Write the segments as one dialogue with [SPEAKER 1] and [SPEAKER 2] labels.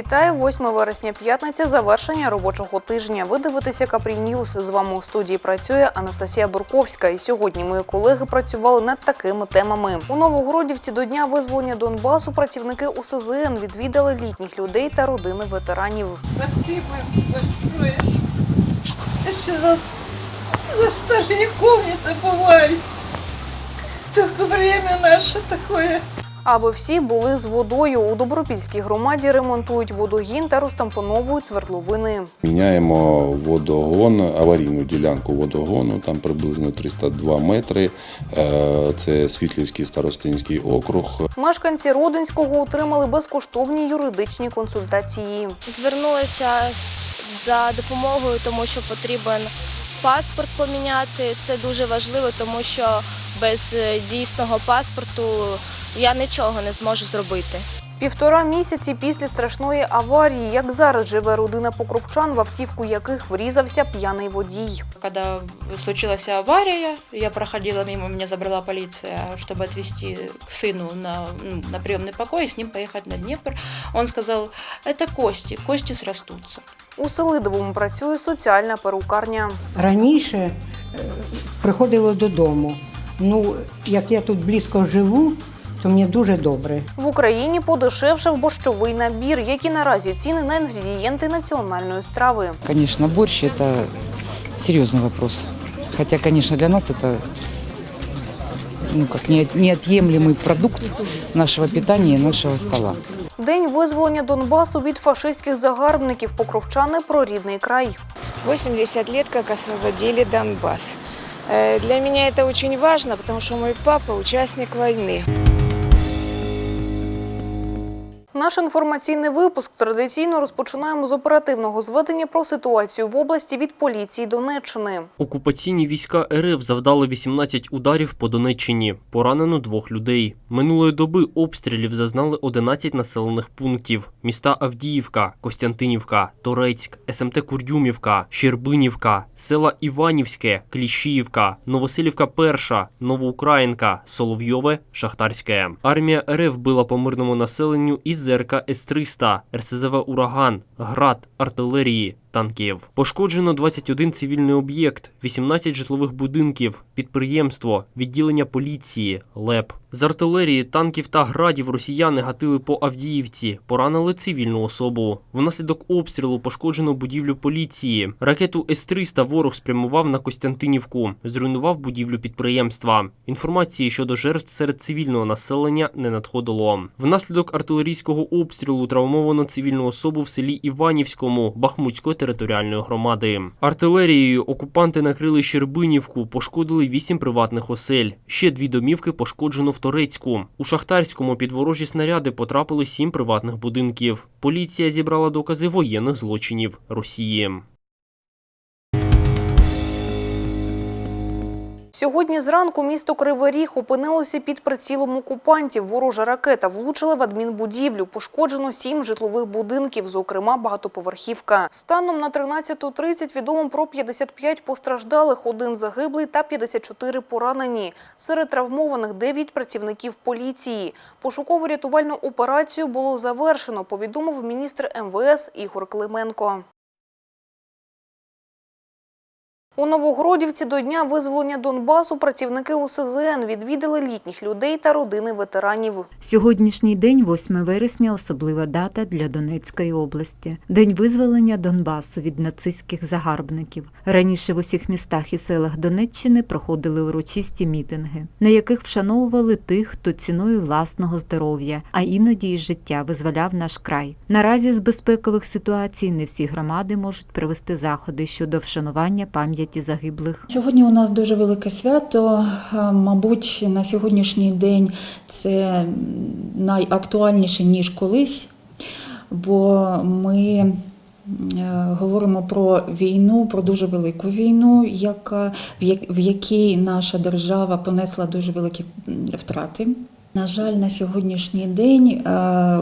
[SPEAKER 1] Вітаю 8 вересня, п'ятниця, завершення робочого тижня. Ви дивитеся Капрі Ньюс. З вами у студії працює Анастасія Бурковська. І сьогодні мої колеги працювали над такими темами. У Новогродівці до дня визволення Донбасу працівники УСЗН відвідали літніх людей та родини ветеранів.
[SPEAKER 2] Спасибо. Это что за, за стариков не забывайте. Только время наше такое.
[SPEAKER 1] Аби всі були з водою у Добропільській громаді ремонтують водогін та розтампоновують свердловини.
[SPEAKER 3] Міняємо водогон, аварійну ділянку водогону, там приблизно 302 метри. Е, Це Світлівський старостинський округ.
[SPEAKER 1] Мешканці Родинського отримали безкоштовні юридичні консультації.
[SPEAKER 4] Звернулася за допомогою, тому що потрібен паспорт поміняти. Це дуже важливо, тому що без е, дійсного паспорту я нічого не зможу зробити.
[SPEAKER 1] Півтора місяці після страшної аварії, як зараз живе родина покровчан, в автівку яких врізався п'яний водій.
[SPEAKER 5] Когда случилась авария, я проходила мимо, меня забрала полиция, чтобы отвезти к сыну на, ну, на приемный покой и с ним поехать на Днепр. Он сказал, это кости, кости срастутся.
[SPEAKER 1] У Селидовому працює соціальна перукарня.
[SPEAKER 6] раніше е, приходила додому. Ну, як я тут близько живу, то мені дуже добре.
[SPEAKER 1] В Україні подешевшав борщовий набір, які наразі ціни на інгредієнти національної страви.
[SPEAKER 7] Конечно, борщ – это серьезный вопрос. Хотя, конечно, для нас это ну, как не- неотъемлемый продукт нашего питания и нашего стола.
[SPEAKER 1] День визволення Донбасу від фашистських загарбників покровчани про рідний край.
[SPEAKER 8] 80 лет, как освободили Донбасс. Э, Для меня это очень важно, потому что мой папа участник войны.
[SPEAKER 1] Наш інформаційний випуск традиційно розпочинаємо з оперативного зведення про ситуацію в області від поліції Донеччини.
[SPEAKER 9] Окупаційні війська РФ завдали 18 ударів по Донеччині. Поранено двох людей. Минулої доби обстрілів зазнали 11 населених пунктів: міста Авдіївка, Костянтинівка, Торецьк, СМТ Курдюмівка, Щербинівка, села Іванівське, Кліщіївка, Новоселівка Перша, Новоукраїнка, Соловйове, Шахтарське. Армія РФ била по мирному населенню із ЗРК С-300, РСЗВ «Ураган», «Град», артилерії, танків. Пошкоджено 21 цивільний об'єкт, 18 житлових будинків, підприємство, відділення поліції, ЛЕП. З артилерії, танків та градів росіяни гатили по Авдіївці, поранили цивільну особу. Внаслідок обстрілу пошкоджено будівлю поліції. Ракету С-300 ворог спрямував на Костянтинівку, зруйнував будівлю підприємства. Інформації щодо жертв серед цивільного населення не надходило. Внаслідок артилерійського обстрілу травмовано цивільну особу в селі Іванівському Бахмутської територіальної громади. Артилерією окупанти накрили Щербинівку, пошкодили вісім приватних осель. Ще дві домівки пошкоджено в Торецьку. У Шахтарському під ворожі снаряди потрапили сім приватних будинків. Поліція зібрала докази воєнних злочинів Росії.
[SPEAKER 1] Сьогодні зранку місто Кривий Ріг опинилося під прицілом окупантів. Ворожа ракета влучила в адмінбудівлю. Пошкоджено сім житлових будинків, зокрема багатоповерхівка. Станом на 13.30 відомо про 55 постраждалих, один загиблий та 54 поранені. Серед травмованих 9 працівників поліції. Пошуково-рятувальну операцію було завершено, повідомив міністр МВС Ігор Клименко. У Новогродівці до дня визволення Донбасу працівники УСЗН відвідали літніх людей та родини ветеранів.
[SPEAKER 10] Сьогоднішній день, 8 вересня, особлива дата для Донецької області. День визволення Донбасу від нацистських загарбників. Раніше в усіх містах і селах Донеччини проходили урочисті мітинги, на яких вшановували тих, хто ціною власного здоров'я, а іноді і життя визволяв наш край. Наразі з безпекових ситуацій не всі громади можуть провести заходи щодо вшанування пам'яті загиблих.
[SPEAKER 11] Сьогодні у нас дуже велике свято. Е, Мабуть, на сьогоднішній день це найактуальніше ніж колись, бо ми е, говоримо про війну, про дуже велику війну, яка, в якій наша держава понесла дуже великі втрати. На жаль, на сьогоднішній день е,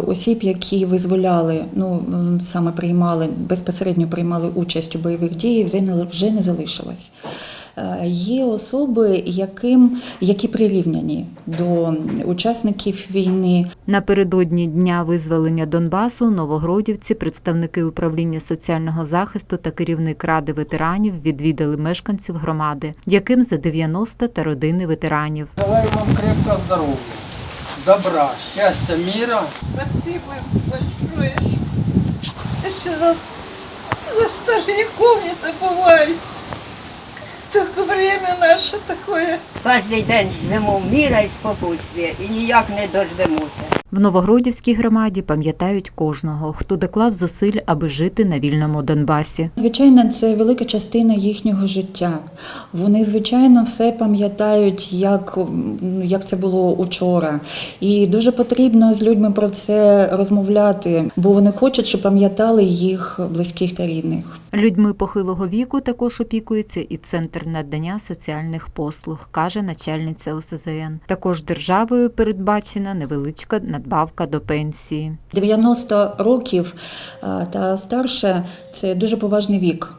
[SPEAKER 11] осіб, які визволяли, ну саме приймали безпосередньо приймали участь у бойових діях, вже не- вже не залишилось. Е, Є особи, яким, які прирівняні до учасників війни.
[SPEAKER 10] Напередодні дня визволення Донбасу новогродівці, представники управління соціального захисту та керівник ради ветеранів відвідали мешканців громади, яким за 90 та родини ветеранів.
[SPEAKER 12] Желаю вам крепкого здоровья, добра, счастья, мира.
[SPEAKER 2] Спасибо большое. Это что за, за стариков не забывайте. Только время наше такое.
[SPEAKER 13] Кожен день ждемо міра і спокійствия і ніяк не дождемося.
[SPEAKER 10] В Новогродівській громаді пам'ятають кожного, хто доклав зусиль, аби жити на вільному Донбасі.
[SPEAKER 11] Звичайно, це велика частина їхнього життя. Вони, звичайно, все пам'ятають, як, як це було учора. І дуже потрібно з людьми про це розмовляти, бо вони хочуть, щоб пам'ятали їх близьких та рідних.
[SPEAKER 10] Людьми похилого віку також опікується і центр надання соціальних послуг, каже начальниця ОСЗН. Також державою передбачена невеличка надбавка до пенсії.
[SPEAKER 11] 90 років е, та старше це дуже поважний вік.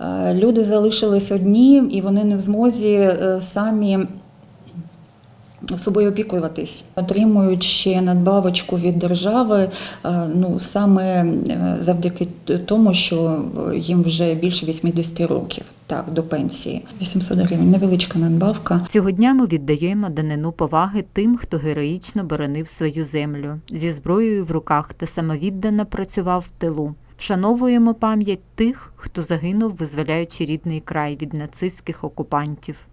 [SPEAKER 11] Е, Люди залишились одні, і вони не в змозі е, самі собою опікуватись. Отримують ще надбавочку від держави, е, ну саме е, завдяки тому, що їм вже більше 80 років, так, до пенсії. 800 гривень, невеличка надбавка.
[SPEAKER 10] Цього дня ми віддаємо данину поваги тим, хто героїчно боронив свою землю зі зброєю в руках та самовіддано працював в тилу. Вшановуємо пам'ять тих, хто загинув, визволяючи рідний край від нацистських окупантів.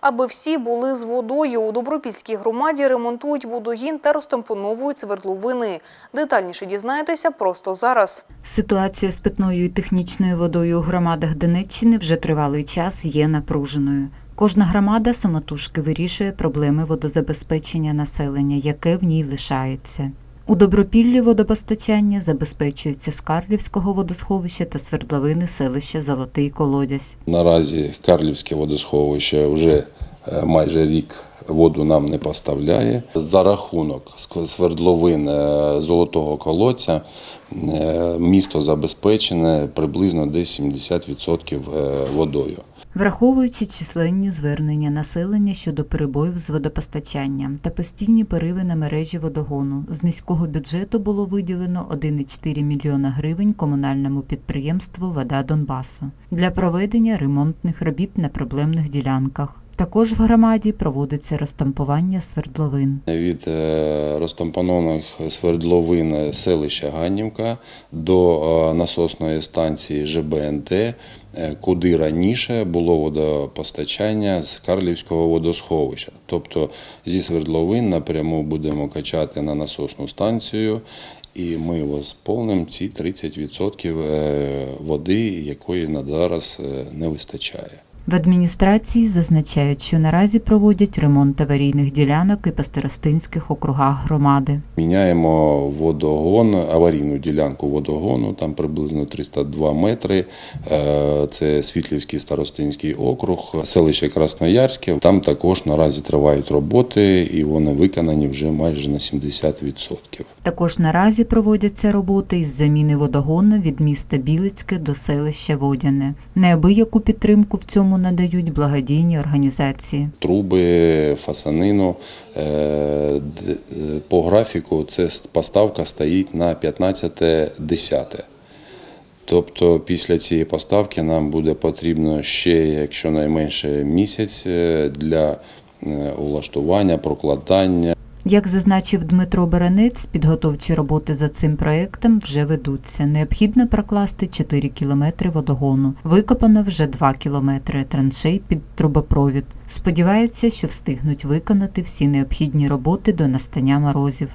[SPEAKER 1] Аби всі були з водою, у Добропільській громаді ремонтують водогін та розтампоновують свердловини. Детальніше дізнаєтеся просто зараз.
[SPEAKER 10] Ситуація з питною і технічною водою у громадах Донеччини вже тривалий час є напруженою. Кожна громада самотужки вирішує проблеми водозабезпечення населення, яке в ній лишається. У Добропіллі водопостачання забезпечується з Карлівського водосховища та свердловини селища Золотий Колодязь.
[SPEAKER 3] Наразі Карлівське водосховище вже е, майже рік воду нам не поставляє. За рахунок свердловин е, золотого колодця е, місто забезпечене приблизно десь 70% е, водою.
[SPEAKER 10] Враховуючи численні звернення населення щодо перебоїв з водопостачанням та постійні пориви на мережі водогону, з міського бюджету було виділено 1,4 мільйона гривень комунальному підприємству Вода Донбасу для проведення ремонтних робіт на проблемних ділянках. Також в громаді проводиться розтампування свердловин.
[SPEAKER 3] Від е, розтампонованих свердловин селища Ганнівка до е, насосної станції ЖБНТ, куди раніше було водопостачання з Карлівського водосховища. Тобто зі свердловин напряму будемо качати на насосну станцію. І ми восполнимо ці 30% е, води, якої на зараз е, не вистачає.
[SPEAKER 10] В адміністрації зазначають, що наразі проводять ремонт аварійних ділянок і по старостинських округах громади.
[SPEAKER 3] Міняємо водогон, аварійну ділянку водогону, там приблизно 302 метри. Е, Це Світлівський старостинський округ, селище Красноярське. Там також наразі тривають роботи, і вони виконані вже майже на 70%.
[SPEAKER 10] Також наразі проводяться роботи із заміни водогону від міста Білицьке до селища Водяне. Неабияку підтримку в цьому надають благодійні організації.
[SPEAKER 3] Труби, фасанину. Е, е, По графіку це поставка стоїть на 15-10. Тобто після цієї поставки нам буде потрібно ще, якщо найменше місяць е, для улаштування, прокладання.
[SPEAKER 10] Як зазначив Дмитро Беренець, підготовчі роботи за цим проектом вже ведуться. Необхідно прокласти 4 кілометри водогону. Викопано вже 2 кілометри траншей під трубопровід. Сподіваються, що встигнуть виконати всі необхідні роботи до настання морозів.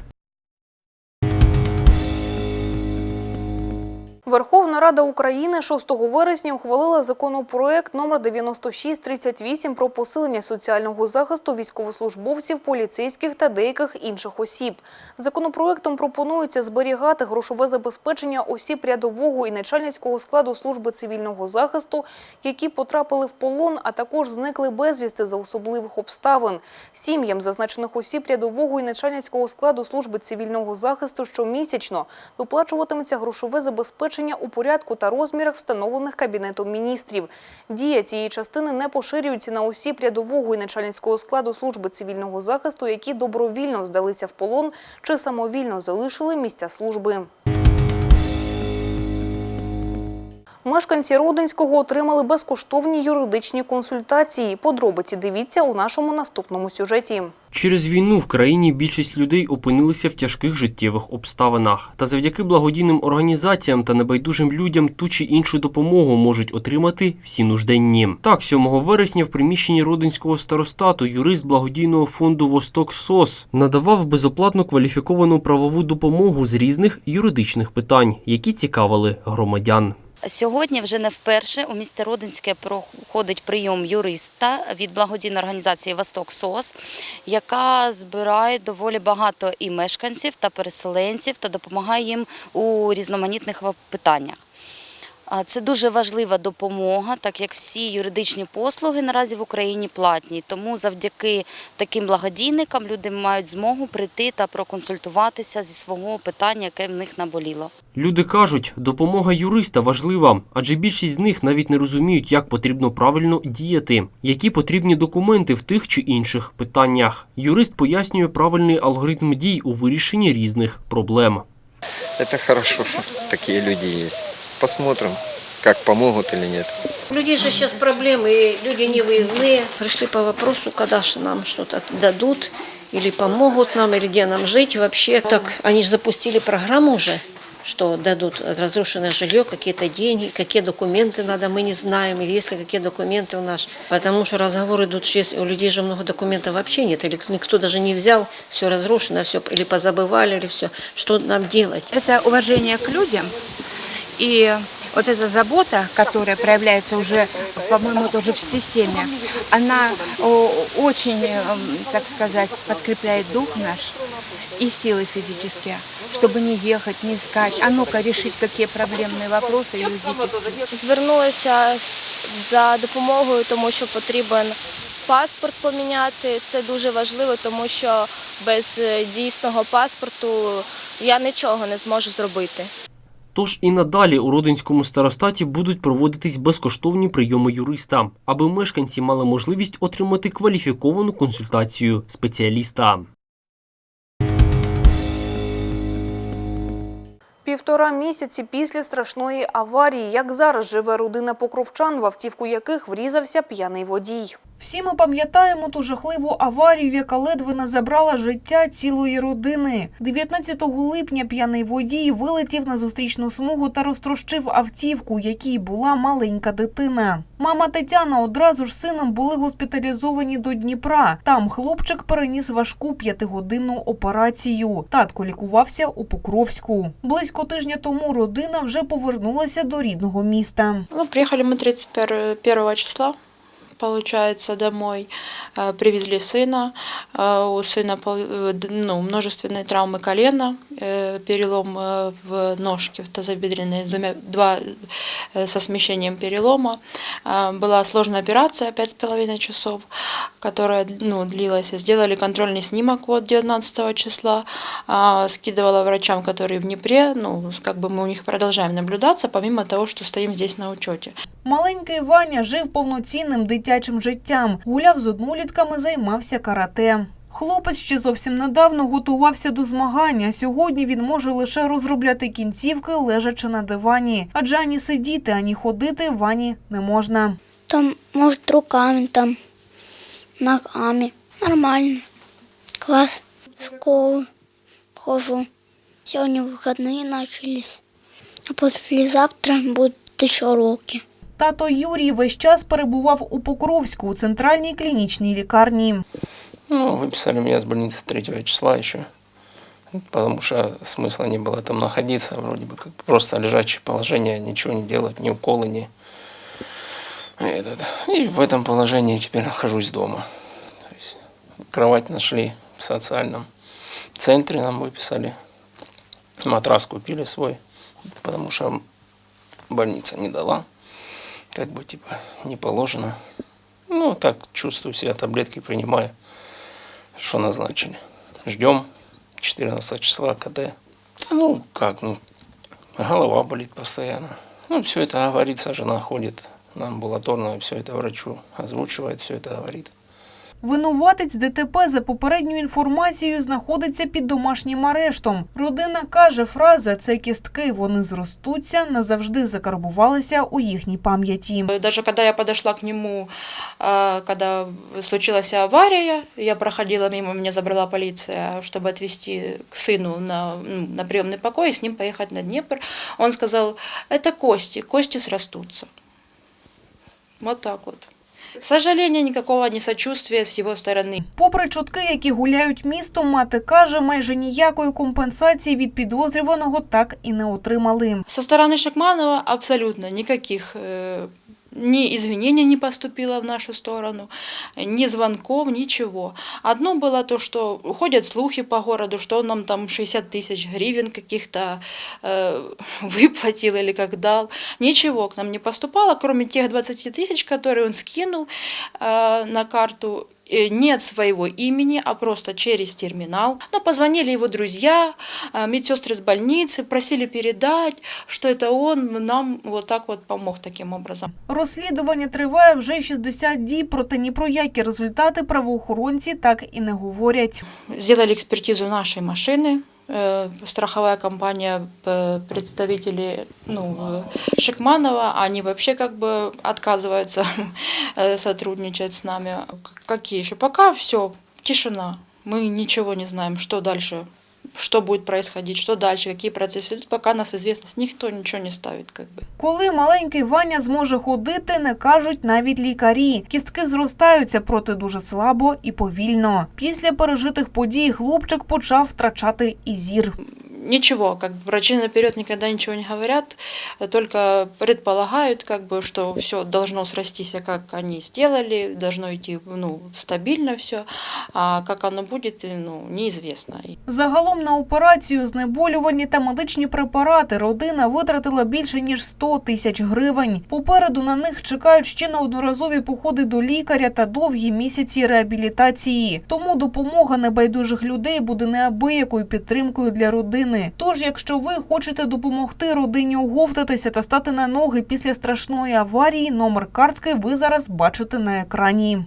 [SPEAKER 1] Верховна Рада України 6 вересня ухвалила законопроект номер 9638 про посилення соціального захисту військовослужбовців, поліцейських та деяких інших осіб. Законопроектом пропонується зберігати грошове забезпечення осіб рядового і начальницького складу служби цивільного захисту, які потрапили в полон, а також зникли безвісти за особливих обставин. Сім'ям зазначених осіб рядового і начальницького складу служби цивільного захисту щомісячно виплачуватиметься грошове забезпечення навчання у порядку та розмірах, встановлених Кабінетом міністрів. Дія цієї частини не поширюється на осіб рядового і начальницького складу служби цивільного захисту, які добровільно здалися в полон чи самовільно залишили місця служби. Мешканці Родинського отримали безкоштовні юридичні консультації. Подробиці дивіться у нашому наступному сюжеті.
[SPEAKER 9] Через війну в країні більшість людей опинилися в тяжких життєвих обставинах. Та завдяки благодійним організаціям та небайдужим людям ту чи іншу допомогу можуть отримати всі нужденні. Так, 7 вересня в приміщенні Родинського старостату юрист благодійного фонду Восток СОС надавав безоплатну кваліфіковану правову допомогу з різних юридичних питань, які цікавили громадян.
[SPEAKER 14] Сьогодні вже не вперше у місті Родинське проходить прийом юриста від благодійної організації Восток СОС, яка збирає доволі багато і мешканців та переселенців та допомагає їм у різноманітних питаннях. А Це дуже важлива допомога, так як всі юридичні послуги наразі в Україні платні. Тому завдяки таким благодійникам люди мають змогу прийти та проконсультуватися зі свого питання, яке в них наболіло.
[SPEAKER 9] Люди кажуть, допомога юриста важлива, адже більшість з них навіть не розуміють, як потрібно правильно діяти, які потрібні документи в тих чи інших питаннях. Юрист пояснює правильний алгоритм дій у вирішенні різних проблем.
[SPEAKER 15] Это хорошо, что такие люди есть. Посмотрим, как помогут или нет.
[SPEAKER 2] У людей же сейчас проблемы, и люди не выездные. Пришли по вопросу, когда же нам что-то дадут, или помогут нам, или где нам жить вообще. Так, они же запустили программу уже, что дадут разрушенное жилье, какие-то деньги, какие документы надо, мы не знаем, или есть ли какие документы у нас. Потому что разговоры идут, что есть- у людей же много документов вообще нет, или никто даже не взял, все разрушено, все, или позабывали, или все. Что нам делать?
[SPEAKER 16] Это уважение к людям и вот эта забота, которая проявляется уже, по-моему, тоже в системе, она о, очень, эм, так сказать, подкрепляет дух наш и силы физические, чтобы не ехать, не искать, а ну-ка решить, какие проблемные вопросы и уйдите.
[SPEAKER 4] Звернулася за допомогою, тому що потрібен паспорт поміняти. Це дуже важливо, тому що без е, дійсного паспорту я нічого не зможу зробити.
[SPEAKER 9] Тож і надалі у Родинському старостаті будуть проводитись безкоштовні прийоми юриста, аби мешканці мали можливість отримати кваліфіковану консультацію спеціаліста.
[SPEAKER 1] Півтора місяці після страшної аварії, як зараз живе родина покровчан, в автівку яких врізався п'яний водій. Всі ми пам'ятаємо ту жахливу аварію, яка ледве не забрала життя цілої родини. 19 липня п'яний водій вилетів на зустрічну смугу та розтрощив автівку, якій була маленька дитина. Мама Тетяна одразу ж сином були госпіталізовані до Дніпра. Там хлопчик переніс важку п'ятигодинну операцію. Татко лікувався у Покровську. Близько тижня тому родина вже повернулася до рідного міста.
[SPEAKER 5] Ну, приехали мы 31 числа, получается, домой. Э, Привезли сына. Э, У сына э, ну, множественные травмы колена, перелом в ножке, в тазобедренной, с двумя, два со смещением перелома. Была сложная операция, пять с половиной часов, которая ну, длилась. Сделали контрольный снимок вот 19 числа. Скидывала врачам, которые в Днепре. Ну, как бы мы у них продолжаем наблюдаться, помимо того, что стоим здесь на учете.
[SPEAKER 1] Маленький Ваня жив повноцінним дитячим життям. Гуляв з однолітками, займався карате. Хлопець ще зовсім недавно готувався до змагання. Сьогодні він може лише розробляти кінцівки, лежачи на дивані. Адже ані сидіти, ані ходити Вані не можна.
[SPEAKER 17] Там, может, руками, там, ногами. Нормально. Класс. В школу хожу. Сегодня выходные начались. А послезавтра будут еще уроки.
[SPEAKER 1] Тато Юрій весь час перебував у Покровську у центральній клінічній лікарні.
[SPEAKER 15] Ну, выписали меня с больницы 3 числа еще. Потому что смысла не было там находиться. Вроде бы как просто лежачее положение, ничего не делать, ни уколы, ни... Этот. И в этом положении теперь нахожусь дома. То есть кровать нашли в социальном центре, нам выписали. Матрас купили свой, потому что больница не дала. Как бы типа не положено. Ну, так чувствую себя, таблетки принимаю, что назначили. Ждем 14 числа КТ. Ну, как, ну, Голова болит постоянно. Ну, все это говорится, жена ходит на амбулаторную, все это врачу озвучивает, все это говорит.
[SPEAKER 18] Винуватець ДТП за попередньою інформацією знаходиться під домашнім арештом. Родина каже, фраза «це кістки, вони зростуться» назавжди закарбувалася у їхній пам'яті.
[SPEAKER 5] Даже когда я подошла к нему, а, когда случилась авария, я проходила мимо, меня забрала полиция, чтобы отвезти к сыну на, ну, на приемный покой и с ним поехать на Днепр. Он сказал, это кости, кости срастутся. Вот так вот. К сожалению, никакого не сочувствия с его стороны.
[SPEAKER 18] Попри чутки, які гуляють містом, мати каже, майже ніякої компенсації від підозрюваного так і не отримали.
[SPEAKER 5] Со стороны Шекманова абсолютно никаких э, ни извинений не поступило в нашу сторону, ни звонков, ничего. Одно было то, что ходят слухи по городу, что он нам там 60 тысяч гривен каких-то э, выплатил или как дал. Ничего к нам не поступало, кроме тех 20 тысяч, которые он скинул э, на карту э, не от своего имени, а просто через терминал. Но позвонили его друзья, э, медсестры с больницы, просили передать, что это он нам вот так вот помог таким образом.
[SPEAKER 18] Розслідування триває вже 60 діб, проте ні про які результати правоохоронці так і не говорять.
[SPEAKER 5] Сделали экспертизу нашей машины, э, страховая компания, э, представители ну, э, Шекманова, они вообще как бы отказываются э, сотрудничать с нами. Какие еще? Пока все, тишина. Мы ничего не знаем, что дальше, что будет происходить, что дальше, какие процессы идут, пока нас в известность никто ничего не ставит. Как бы.
[SPEAKER 18] Коли маленький Ваня зможе ходити, не кажуть навіть лікарі. Кістки зростаються, проте дуже слабо і повільно. Після пережитих подій хлопчик почав втрачати і зір
[SPEAKER 5] Ничего, как бы врачи наперед никогда ничего не говорят, э, только предполагают, как бы, что все должно срастись, как они сделали, должно идти ну, стабильно все, а как оно будет, э, ну, неизвестно.
[SPEAKER 18] Загалом на операцію, знеболювані та медичні препарати родина витратила більше ніж 100 тисяч гривень. Попереду на них чекають ще на одноразові походи до лікаря та довгі місяці реабілітації. Тому допомога небайдужих людей буде неабиякою підтримкою для родини. Тож, якщо ви хочете допомогти родині оговтатися та стати на ноги після страшної аварії, номер картки ви зараз бачите на екрані.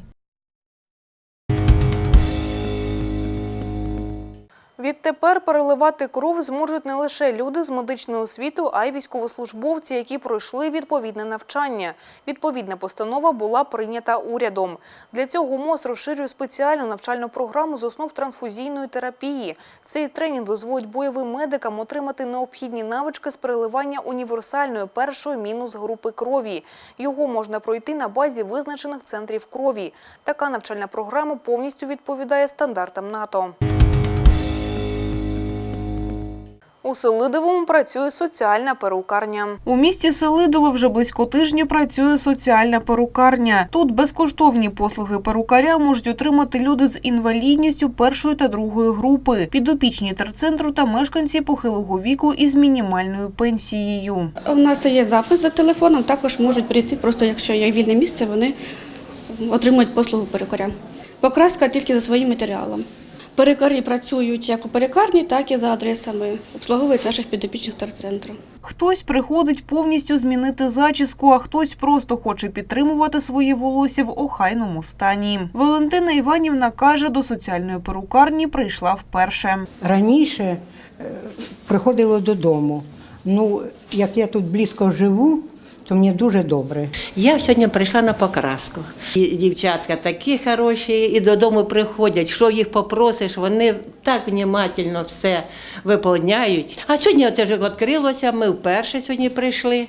[SPEAKER 18] Відтепер переливати кров зможуть не лише люди з медичною освітою, а й військовослужбовці, які пройшли відповідне навчання. Відповідна постанова була прийнята урядом. Для цього МОЗ розширює спеціальну навчальну програму з основ трансфузійної терапії. Цей тренінг дозволить бойовим медикам отримати необхідні навички з переливання універсальної першої мінус групи крові. Його можна пройти на базі визначених центрів крові. Така навчальна програма повністю відповідає стандартам НАТО. У Селидовому працює соціальна перукарня. У місті Селидове вже близько тижня працює соціальна перукарня. Тут безкоштовні послуги перукаря можуть отримати люди з інвалідністю першої та другої групи, підопічні терцентру та мешканці похилого віку із мінімальною пенсією.
[SPEAKER 19] У нас є запис за телефоном, також можуть прийти, просто якщо є вільне місце, вони отримують послугу перукаря. Покраска тільки за своїм матеріалом. Перукарі працюють як у перукарні, так і за адресами, обслуговують наших підопічних терцентру.
[SPEAKER 18] Хтось приходить повністю змінити зачіску, а хтось просто хоче підтримувати своє волосся в охайному стані. Валентина Іванівна каже, до соціальної перукарні прийшла вперше.
[SPEAKER 6] Раніше е, приходила додому. Ну, як я тут близько живу, то мені дуже добре.
[SPEAKER 20] Я сьогодні прийшла на покраску. І дівчатка такі хороші, і додому приходять. Що їх попросиш, вони так внимательно все виповняють. А сьогодні це ж відкрилося, ми вперше сьогодні прийшли.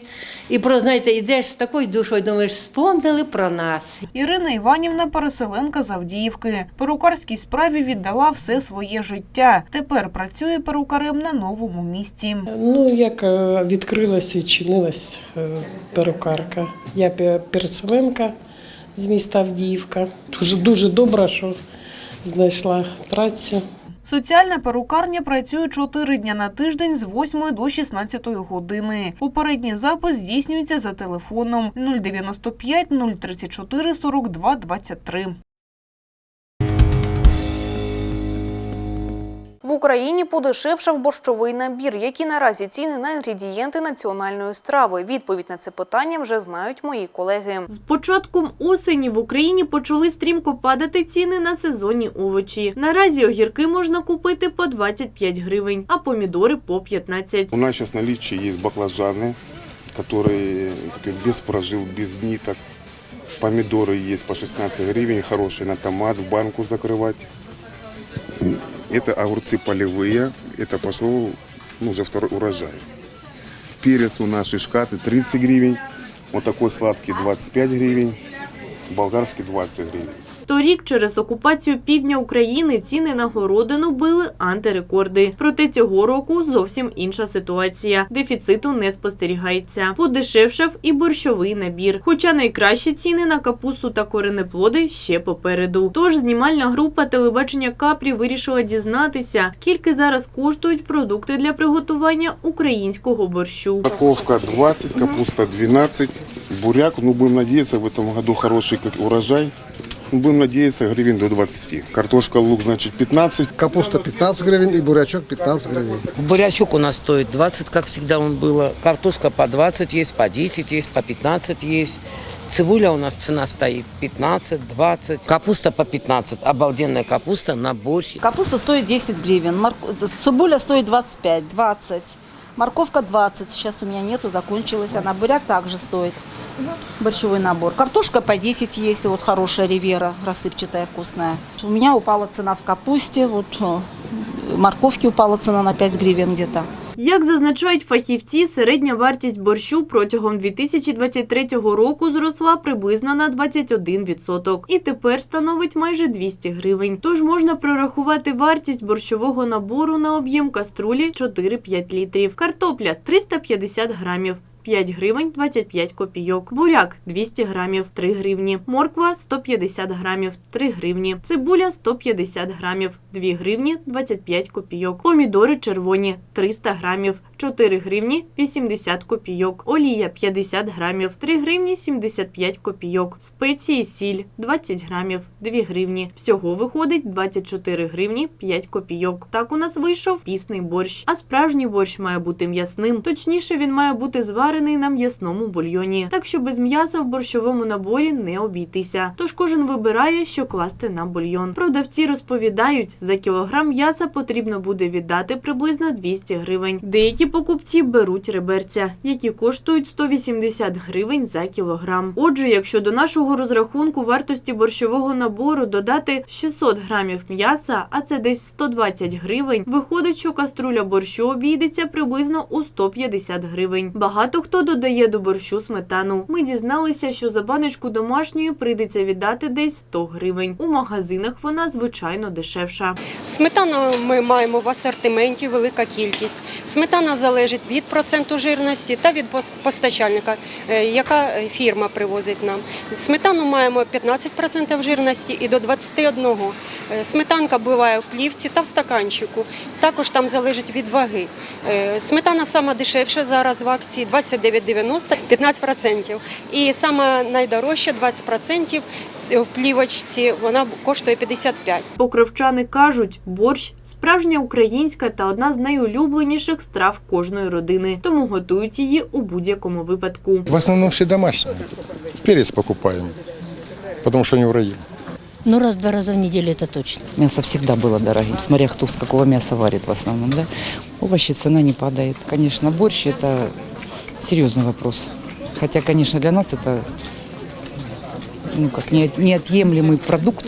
[SPEAKER 20] І про знаєте, йдеш з такою душою, думаєш, спомнили про нас.
[SPEAKER 18] Ірина Іванівна переселенка з Авдіївки. Перукарській справі віддала все своє життя. Тепер працює перукарем на новому місці.
[SPEAKER 21] Ну, як е, відкрилася і чинилась е, перукарка. Я переселенка з міста Авдіївка. Дуже дуже добре, що знайшла працю.
[SPEAKER 18] Соціальна перукарня працює 4 дня на тиждень з 8 до 16 години. Попередній запис здійснюється за телефоном 095 034 42 23.
[SPEAKER 1] В Україні подешевшав борщовий набір. Які наразі ціни на інгредієнти національної страви? Відповідь на це питання вже знають мої колеги.
[SPEAKER 22] З початком осені в Україні почали стрімко падати ціни на сезонні овочі. Наразі огірки можна купити по 25 гривень, а помідори по 15.
[SPEAKER 23] У нас сейчас в наличии есть баклажаны, которые как без прожил, без ниток. Помидоры есть по 16 гривен, хорошие на томат, в банку закрывать. Это огурцы полевые, это пошел ну, уже второй урожай. Перец у нас шишкаты 30 гривен, вот такой сладкий 25 гривен, болгарский 20 гривен.
[SPEAKER 22] Торік через окупацію півдня України ціни на городину били антирекорди. Проте цього року зовсім інша ситуація. Дефіциту не спостерігається. Подешевшав і борщовий набір. Хоча найкращі ціни на капусту та коренеплоди ще попереду. Тож знімальна група телебачення Капрі вирішила дізнатися, скільки зараз коштують продукти для приготування українського борщу.
[SPEAKER 23] Морковка 20, капуста 12, буряк, ну будем надеяться, в этом году хороший урожай. Будем надеяться, гривен до 20. Картошка, лук, значит, 15.
[SPEAKER 12] Капуста 15 гривен и бурячок 15 гривен.
[SPEAKER 24] Бурячок у нас стоит 20, как всегда он было. Картошка по 20 есть, по 10 есть, по 15 есть. Цибуля у нас цена стоит 15, 20. Капуста по 15. Обалденная капуста на борщ.
[SPEAKER 25] Капуста стоит 10 гривен, морк- цибуля стоит 25, 20, морковка 20, сейчас у меня нету, закончилась она, буряк также стоит, борщевой набор. Картошка по 10 есть, вот хорошая ривера, рассыпчатая, вкусная. У меня упала цена в капусте, вот э, морковки упала цена на 5 гривен где-то.
[SPEAKER 22] Як зазначають фахівці, середня вартість борщу протягом 2023 року зросла приблизно на 21% і тепер становить майже 200 гривень. Тож можна прорахувати вартість борщового набору на об'єм каструлі 4-5 літрів. Картопля 350 грамів. 5 гривень 25 копійок. Буряк 200 грамів 3 гривні. Морква 150 грамів 3 гривні. Цибуля 150 грамів 2 гривні 25 копійок. Помідори червоні 300 грамів 4 гривні 80 копійок. Олія 50 грамів 3 гривні 75 копійок. Спеції сіль 20 грамів 2 гривні. Всього виходить 24 гривні 5 копійок. Так у нас вийшов пісний борщ. А справжній борщ має бути м'ясним. Точніше, він має бути зварений на м'ясному бульйоні. Так що без м'яса в борщовому наборі не обійтися. Тож кожен вибирає, що класти на бульйон. Продавці розповідають, за кілограм м'яса потрібно буде віддати приблизно 200 гривень. Деякі покупці беруть реберця, які коштують 180 гривень за кілограм. Отже, якщо до нашого розрахунку вартості борщового набору додати 600 грамів м'яса, а це десь 120 гривень, виходить, що каструля борщу обійдеться приблизно у 150 гривень. Багато хто додає до борщу сметану. Ми дізналися, що за баночку домашньої прийдеться віддати десь 100 гривень. У магазинах вона звичайно дешевша.
[SPEAKER 26] Сметану ми маємо в асортименті велика кількість. Сметана залежить від проценту жирності та від постачальника, е, яка е, фірма привозить нам. Сметану маємо 15% жирності і до 21%. Е, Сметанка буває в плівці та в стаканчику. Також там залежить від ваги. Сметана сама дешевша зараз в акції 29,90 15%. І сама найдорожча 20% це в плівочці вона коштує 55.
[SPEAKER 22] Покровчани кажуть, борщ справжня українська та одна з найулюбленіших страв кожної родини, тому готують її у будь-якому випадку.
[SPEAKER 12] В основном все домашние. Перец покупаем, потому что они в районе.
[SPEAKER 7] Ну, раз-два раза в неделю это точно. Мясо всегда было дорогим, смотря кто с какого мяса варит в основном, да. Овощи цена не падает. Конечно, борщ – это серьезный вопрос. Хотя, конечно, для нас это ну, как не- неотъемлемый продукт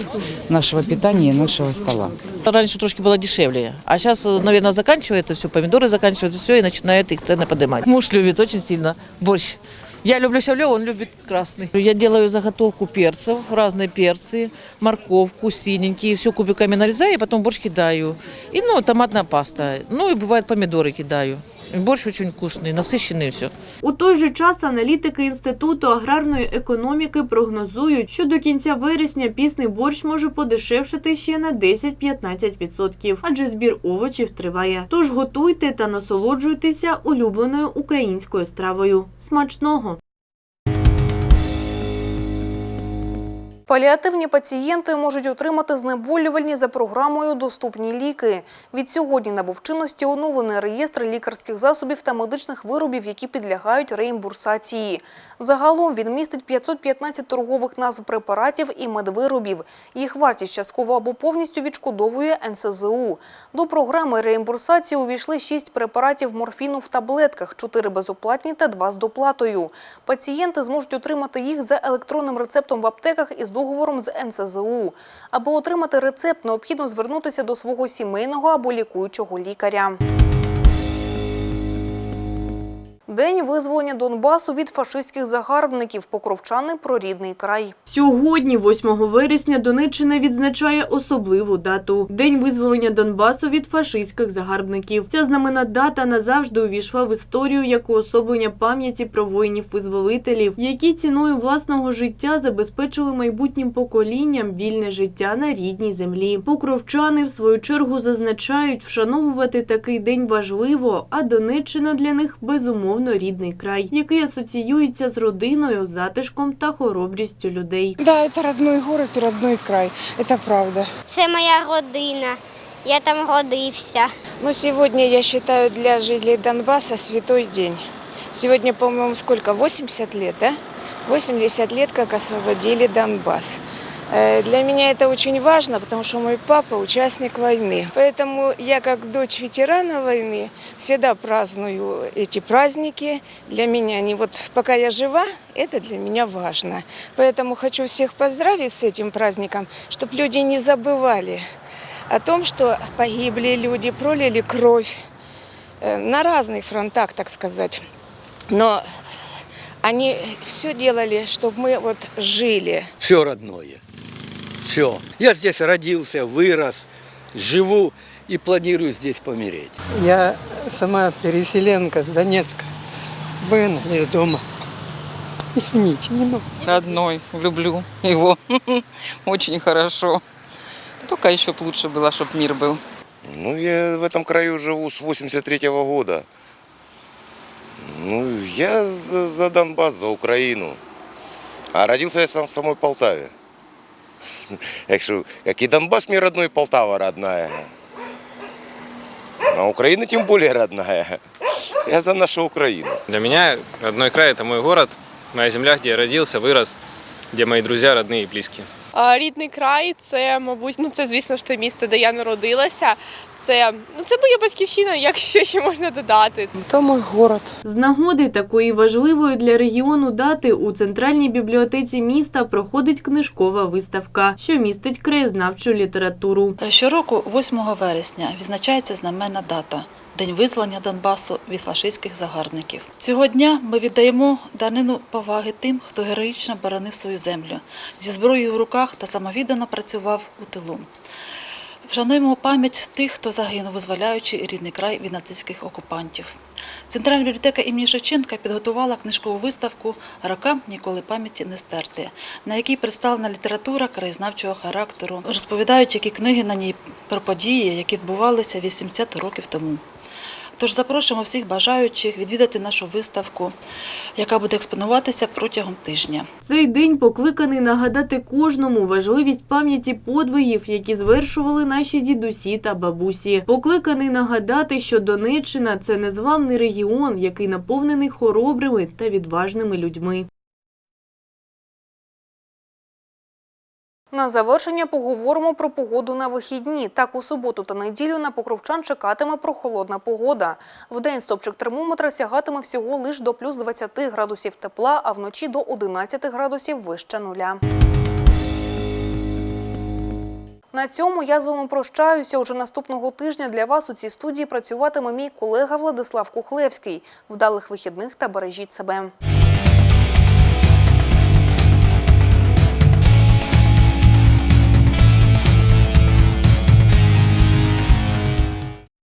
[SPEAKER 7] нашего питания и нашего стола.
[SPEAKER 21] Раньше трошки было дешевле, а сейчас, наверное, заканчивается все, помидоры заканчиваются, все, и начинают их цены поднимать. Муж любит очень сильно борщ. Я люблю щавлев, он любит красный. Я делаю заготовку перцев, разные перцы, морковку, синенькие, все кубиками нарезаю, и потом борщ кидаю. И, ну, томатная паста. Ну, и бывает помидоры кидаю. И борщ очень вкусный, насыщенный все.
[SPEAKER 22] У той же час аналітики Інституту аграрної економіки прогнозують, що до кінця вересня пісний борщ може подешевшити ще на 10-15%, адже збір овочів триває. Тож готуйте та насолоджуйтеся улюбленою українською стравою. Смачного!
[SPEAKER 1] Паліативні пацієнти можуть отримати знеболювальні за програмою «Доступні ліки». Від сьогодні набув чинності оновлений реєстр лікарських засобів та медичних виробів, які підлягають реімбурсації. Загалом він містить 515 торгових назв препаратів і медвиробів. Їх вартість частково або повністю відшкодовує НСЗУ. До програми реімбурсації увійшли 6 препаратів морфіну в таблетках, 4 безоплатні та 2 з доплатою. Пацієнти зможуть отримати їх за електронним рецептом в аптеках із договором з НСЗУ. Аби отримати рецепт, необхідно звернутися до свого сімейного або лікуючого лікаря. День визволення Донбасу від фашистських загарбників. Покровчани про рідний край.
[SPEAKER 22] Сьогодні, 8 вересня, Донеччина відзначає особливу дату – День визволення Донбасу від фашистських загарбників. Ця знамена дата назавжди увійшла в історію як уособлення пам'яті про воїнів-визволителів, які ціною власного життя забезпечили майбутнім поколінням вільне життя на рідній землі. Покровчани, в свою чергу, зазначають, вшановувати такий день важливо, а Донеччина для них безумовно рідний край, який асоціюється з родиною, затишком та хоробрістю людей.
[SPEAKER 27] Да, это родной город родной край. Это правда.
[SPEAKER 17] Це моя родина. Я там родився.
[SPEAKER 27] Но сегодня, я считаю, для жителей Донбасса святой день. Сегодня, по-моему, сколько? 80 лет, да? 80 лет, как освободили Донбасс. Э, Для меня это очень важно, потому что мой папа участник войны. Поэтому я, как дочь ветерана войны, всегда праздную эти праздники. Для меня они вот пока я жива, это для меня важно. Поэтому хочу всех поздравить с этим праздником, чтобы люди не забывали о том, что погибли люди, пролили кровь э, на разных фронтах, так сказать. Но они все делали, чтобы мы вот жили.
[SPEAKER 28] все родное. Все. Я здесь родился, вырос, живу и планирую здесь помереть.
[SPEAKER 29] Я сама переселенка с Донецка. Выгнали из дома. Извините, не могу.
[SPEAKER 30] Родной, люблю его. Очень хорошо. Только еще б лучше было, чтобы мир был.
[SPEAKER 31] Ну, я в этом краю живу с 83 -го года. Ну, я за, за Донбасс, за Украину. А родился я сам в самой Полтаве. Так что, как и Донбасс мне родной, и Полтава родная. А Украина тем более родная. Я за нашу Украину.
[SPEAKER 32] Для меня родной край – это мой город, моя земля, где я родился, вырос, где мои друзья, родные и близкие.
[SPEAKER 33] Рідний край це, мабуть, ну це звісно ж те місце, де я народилася. Це ну це моя батьківщина, якщо ще можна додати.
[SPEAKER 27] То мой город.
[SPEAKER 22] З нагоди такої важливої для регіону дати у центральній бібліотеці міста проходить книжкова виставка, що містить краєзнавчу літературу.
[SPEAKER 34] Щороку, 8 вересня, відзначається знаменна дата День визволення Донбасу від фашистських загарбників. Цього дня ми віддаємо данину поваги тим, хто героїчно боронив свою землю зі зброєю в руках та самовіддано працював у тилу. Вшануємо пам'ять тих, хто загинув, визволяючи рідний край від нацистських окупантів. Центральна бібліотека імені Шевченка підготувала книжкову виставку Рокам ніколи пам'яті не стерти, на якій представлена література краєзнавчого характеру. Розповідають, які книги на ній про події, які відбувалися 80 років тому. Тож запрошуємо всіх бажаючих відвідати нашу виставку, яка буде експонуватися протягом тижня.
[SPEAKER 22] Цей день покликаний нагадати кожному важливість пам'яті подвигів, які звершували наші дідусі та бабусі. Покликаний нагадати, що Донеччина це незламний регіон, який наповнений хоробрими та відважними людьми.
[SPEAKER 1] На завершення поговоримо про погоду на вихідні. Так, у суботу та неділю на покровчан чекатиме прохолодна погода. Вдень стопчик термометра сягатиме всього лиш до плюс 20 градусів тепла, а вночі до 11 градусів вище нуля. На цьому я з вами прощаюся. Уже наступного тижня для вас у цій студії працюватиме мій колега Владислав Кухлевський. Вдалих вихідних та бережіть себе.